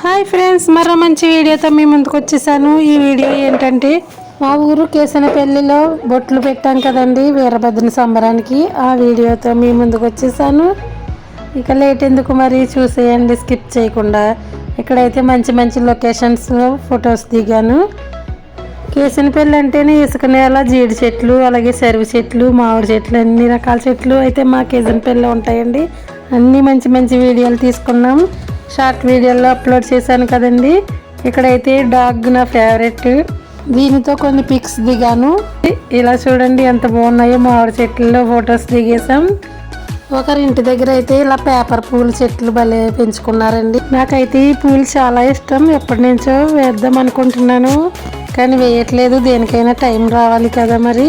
Hi friends మరో మంచి వీడియోతో మీ ముందుకు వచ్చేసాను. ఈ వీడియో ఏంటంటే మా ఊరు కేసనపల్లిలో బొట్లు పెట్టాం కదండి వీరభద్రుని సంబరానికి. ఆ వీడియోతో మీ ముందుకు వచ్చేసాను. ఇక లేట్ ఎందుకు మరి? చూసేయండి స్కిప్ చేయకుండా. ఇక్కడైతే మంచి మంచి లొకేషన్స్లో ఫొటోస్ దిగాను. కేసనపల్లి అంటేనే ఇసుక నేల జీడి చెట్లు అలాగే సరువు చెట్లు మామిడి చెట్లు అన్ని రకాల చెట్లు అయితే మా కేసనపల్లిలో ఉంటాయండి. అన్నీ మంచి మంచి వీడియోలు తీసుకున్నాం. షార్ట్ వీడియోలో అప్లోడ్ చేశాను కదండి. ఇక్కడైతే డాగ్ నా ఫేవరెట్ దీనితో కొన్ని పిక్స్ దిగాను. ఇలా చూడండి ఎంత బాగున్నాయో. మామిడి చెట్లలో ఫొటోస్ దిగేసాం ఒకరి ఇంటి దగ్గర అయితే ఇలా పేపర్ పూల చెట్లు భలే పెంచుకున్నారండి. నాకైతే ఈ పూలు చాలా ఇష్టం. ఎప్పటి నుంచో వేద్దాం అనుకుంటున్నాను. కానీ వేయట్లేదు. దేనికైనా టైం రావాలి కదా మరి.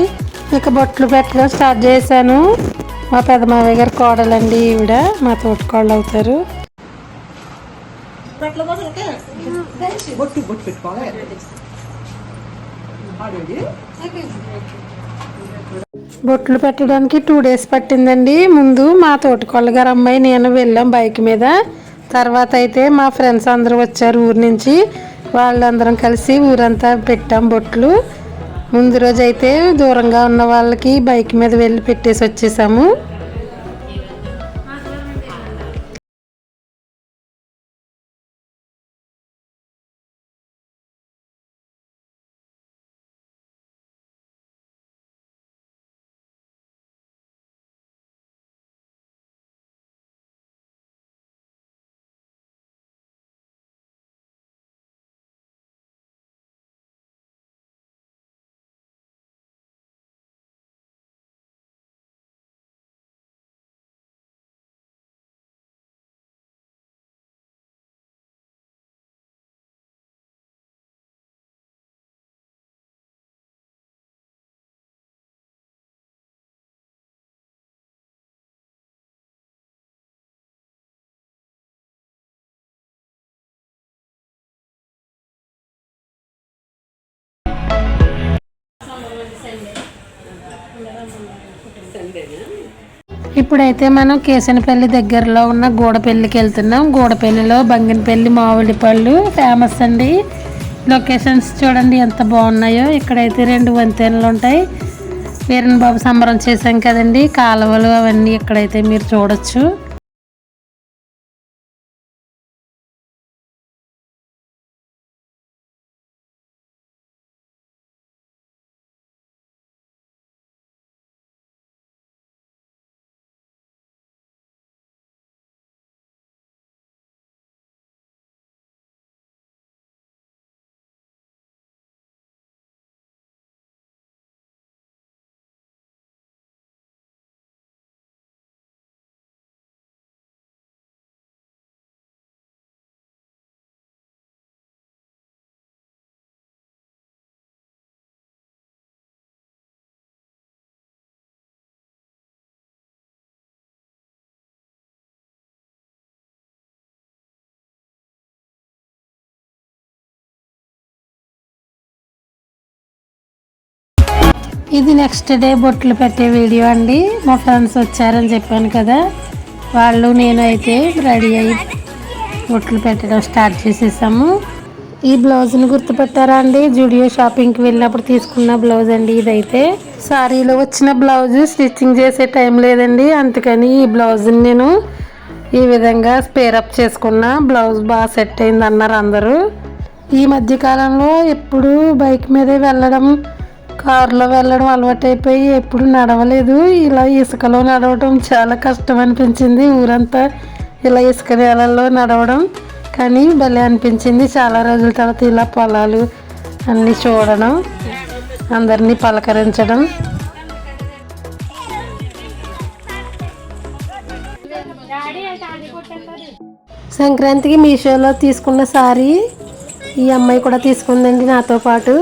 ఇక బొట్లు పెట్టడం స్టార్ట్ చేశాను. మా పెద్ద మావయ్య గారి కోడలండి ఈవిడ. మా తోటికోళ్ళు అవుతారు. బొట్టు బొట్టు పెట్టుకోవాలి? బొట్లు పెట్టడానికి టూ డేస్ పట్టిందండి. ముందు మా తోటికోళ్ళ గారు అమ్మాయి నేను వెళ్ళాం బైక్ మీద. తర్వాత అయితే మా ఫ్రెండ్స్ అందరూ వచ్చారు ఊరు నుంచి. వాళ్ళందరం కలిసి ఊరంతా పెట్టాం బొట్లు. ముందు రోజు అయితే దూరంగా ఉన్న వాళ్ళకి బైక్ మీద వెళ్ళి పెట్టేసి వచ్చేసాము. ఇప్పుడైతే మనం కేసనపల్లి దగ్గరలో ఉన్న గూడపల్లికి వెళ్తున్నాం. గూడపల్లిలో బంగినపల్లి మామిడి పళ్ళు ఫేమస్ అండి. లొకేషన్స్ చూడండి ఎంత బాగున్నాయో. ఇక్కడైతే రెండు వంతెనలు ఉంటాయి. వీరన్ బాబు సంబరం చేశాం కదండి. కాలువలు అవన్నీ ఇక్కడైతే మీరు చూడొచ్చు. ఇది నెక్స్ట్ డే బొట్లు పెట్టే వీడియో అండి. మా ఫ్రెండ్స్ వచ్చారని చెప్పాను కదా. వాళ్ళు నేను అయితే రెడీ అయ్యి బొట్లు పెట్టడం స్టార్ట్ చేసేసాము. ఈ బ్లౌజ్ని గుర్తుపెట్టారా అండి? జుడియో షాపింగ్కి వెళ్ళినప్పుడు తీసుకున్న బ్లౌజ్ అండి ఇదైతే. సారీలో వచ్చిన బ్లౌజ్ స్టిచ్చింగ్ చేసే టైం లేదండి. అందుకని ఈ బ్లౌజ్ని నేను ఈ విధంగా స్పేరప్ చేసుకున్న బ్లౌజ్ బాగా సెట్ అయింది అన్నారు అందరూ. ఈ మధ్యకాలంలో ఎప్పుడు బైక్ మీదే వెళ్ళడం కారులో వెళ్ళడం అలవాటైపోయి ఎప్పుడు నడవలేదు. ఇలా ఇసుకలో నడవడం చాలా కష్టం అనిపించింది ఊరంతా. ఇలా ఇసుక నేలల్లో నడవడం కానీ భలే అనిపించింది. చాలా రోజుల తర్వాత ఇలా పొలాలు అన్నీ చూడడం అందరినీ పలకరించడం. సంక్రాంతికి మీషోలో తీసుకున్న సారీ ఈ అమ్మాయి కూడా తీసుకుందండి నాతో పాటు.